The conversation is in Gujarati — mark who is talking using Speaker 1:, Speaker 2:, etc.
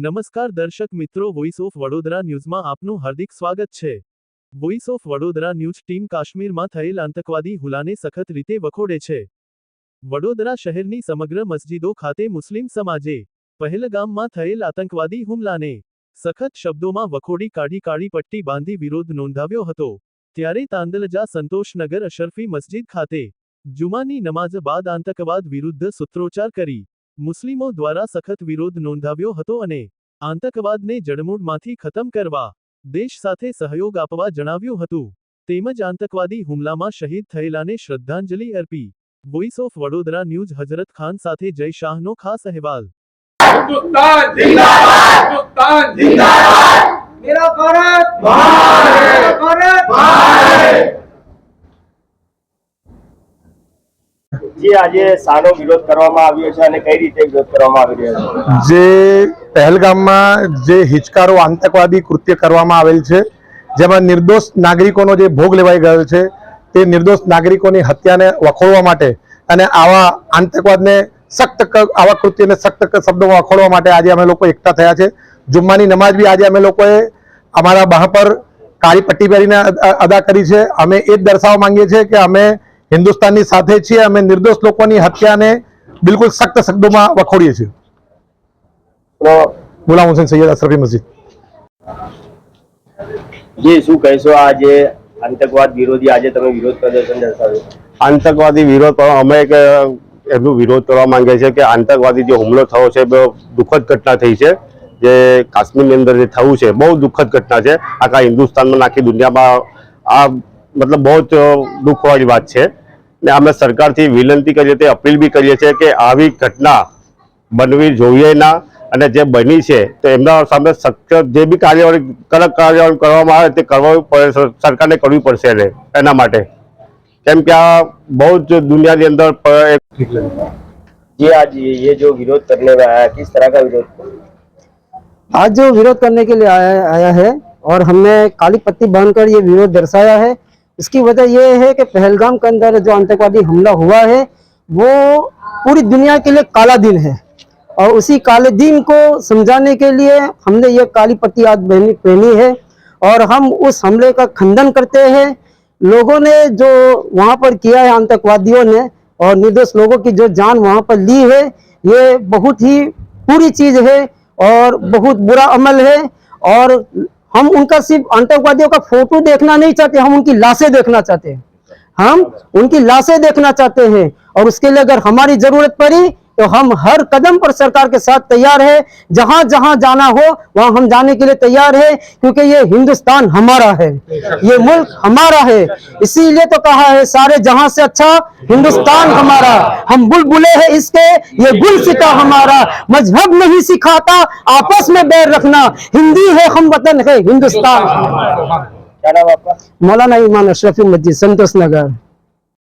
Speaker 1: નમસ્કાર દર્શક મિત્રો વોઇસ ઓફ વડોદરા ન્યૂઝમાં આપનું હાર્દિક સ્વાગત છે. Voice of Vadodara news team કાશ્મીરમાં થયેલ આતંકવાદી હુલાને સખત રીતે વખોડે છે. વડોદરા શહેરની સમગ્ર મસ્જિદો ખાતે મુસ્લિમ સમાજે પહેલગામમાં થયેલ આતંકવાદી હુમલાને સખત શબ્દોમાં વખોડી કાઢી કાળી પટ્ટી બાંધી વિરોધ નોંધાવ્યો હતો. ત્યારે તાંદલજા સંતોષનગર અશરફી મસ્જિદ ખાતે જુમાની નમાઝ બાદ આતંકવાદ વિરુદ્ધ સૂત્રોચ્ચાર કરી મુસ્લિમો દ્વારા સખત વિરોધ નોંધાવ્યો હતો અને આતંકવાદને જડમૂળમાંથી ખતમ કરવા દેશ સાથે સહયોગ આપવા જણાવ્યું હતું. તેમજ આતંકવાદી હુમલામાં શહીદ થયેલાને શ્રદ્ધાંજલિ અર્પી. Voice of Vadodara news Hazrat Khan સાથે જય શાહનો ખાસ અહેવાલ.
Speaker 2: મેરા
Speaker 3: જે
Speaker 4: પહેલગામમાં જે હિચકારો આતંકવાદી કૃત્ય કરવામાં આવેલ છે, જેમાં નિર્દોષ નાગરિકોનો જે ભોગ લેવાઈ ગયો છે, તે નિર્દોષ નાગરિકોની હત્યાને વખોડવા માટે અને આવા આતંકવાદને સખ્ત આવા કૃત્યને સખ્ત શબ્દો વખોડવા માટે આજે અમે લોકો એકઠા થયા છે. જુમ્માની નમાજ બી આજે અમે લોકોએ અમારા બાહ પર કાળી પટ્ટી પહેરીને અદા કરી છે. અમે એ જ દર્શાવવા માંગીએ છીએ કે અમે હિન્દુસ્તાનની સાથે છીએ અમે નિર્દોષ લોકોની હત્યાને બિલકુલ સખ્ત શબ્દોમાં વખોડીએ છીએ.
Speaker 3: તો
Speaker 4: ગુલામ હુસેન સૈયદ અશરફી મસ્જિદ.
Speaker 3: જે શું કહેશો આજે આતંકવાદ વિરોધી આજે તમે વિરોધ પ્રદર્શન દર્શાવ્યું?
Speaker 5: આતંકવાદી વિરોધ અમે એક એમનો વિરોધ કરવા માંગે છે કે આતંકવાદી જે હુમલો થયો છે બહુ દુઃખદ ઘટના થઈ છે. જે કાશ્મીરની અંદર જે થયું છે બહુ દુઃખદ ઘટના છે. આખા હિન્દુસ્તાનમાં આખી દુનિયામાં આ મતલબ બહુ જ દુઃખવાળી વાત છે. ને અમે સરકારથી વિનંતી કરીએ તે અપીલ બી કરીએ છીએ કે આવી ઘટના બનવી જોઈએ ના અને જે બની છે તો એમના સામે સખ્ત જે બી કાર્યવાહી કડક કાર્યવાહી કરવામાં આવે તે કરવી પડે સરકારને કરવી પડશે એને એના માટે કેમ કે આ બહુ જ દુનિયાની અંદર પ- એક
Speaker 3: જે आज ये जो विरोध करने में आया किस तरह का विरोध
Speaker 2: आज जो विरोध करने के लिए आया आया है और हमने काली पट्टी बांधकर ये विरोध दर्शाया है इसकी वजह यह है कि पहलगाम के अंदर जो आतंकवादी हमला हुआ है, वो पूरी दुनिया के लिए काला दिन है। और उसी काले दिन को समझाने के लिए हमने ये काली पट्टी आज पहनी है। और हम उस हमले का खंडन करते हैं। लोगों ने जो वहाँ पर किया है, आतंकवादियों ने, और निर्दोष लोगों की जो जान वहाँ पर ली है, ये बहुत ही पूरी चीज़ है और बहुत बुरा अमल है। और हम उनका सिर्फ आतंकवादियों का फोटो देखना नहीं चाहते हम उनकी लाशें देखना चाहते हैं हम उनकी लाशें देखना चाहते हैं और उसके लिए अगर हमारी जरूरत पड़ी तो हम हर कदम पर सरकार के साथ तैयार है। जहाँ जहाँ जाना हो वहाँ हम जाने के लिए तैयार है क्योंकि ये हिंदुस्तान हमारा है। ये मुल्क हमारा है। इसीलिए तो कहा है सारे जहाँ से अच्छा हिंदुस्तान हमारा। हम बुलबुले हैं इसके ये गुल सिता हमारा। मज़हब नहीं सिखाता आपस में बैर रखना। हिंदी है हम वतन है हिंदुस्तान। मौलाना ईमान अशरफी मस्जिद संतोष नगर।